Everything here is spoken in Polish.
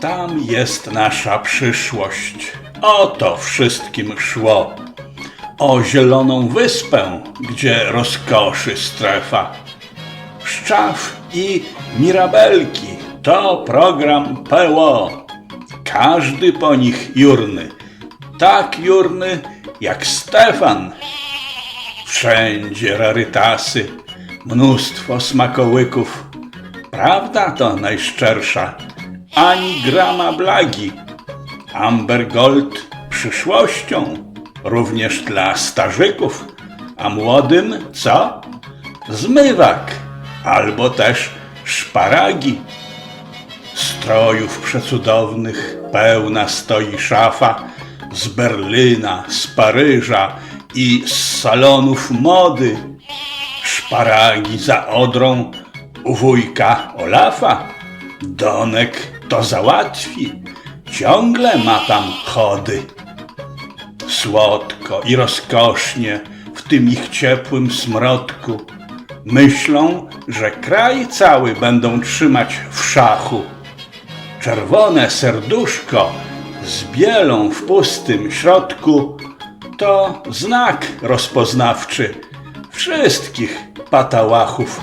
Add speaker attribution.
Speaker 1: Tam jest nasza przyszłość. O to wszystkim szło. O zieloną wyspę, gdzie rozkoszy strefa. Szczaw i mirabelki to program PO. Każdy po nich jurny. Tak jurny jak Stefan. Wszędzie rarytasy, mnóstwo smakołyków. Prawda to najszczersza, ani grama blagi. Amber Gold przyszłością, również dla starzyków, a młodym co? Zmywak, albo też szparagi. Strojów przecudownych pełna stoi szafa z Berlina, z Paryża i z salonów mody. Szparagi za Odrą u wujka Olafa. Donek to załatwi, ciągle ma tam chody. Słodko i rozkosznie w tym ich ciepłym smrodku. Myślą, że kraj cały będą trzymać w szachu. Czerwone serduszko z bielą w pustym środku to znak rozpoznawczy wszystkich patałachów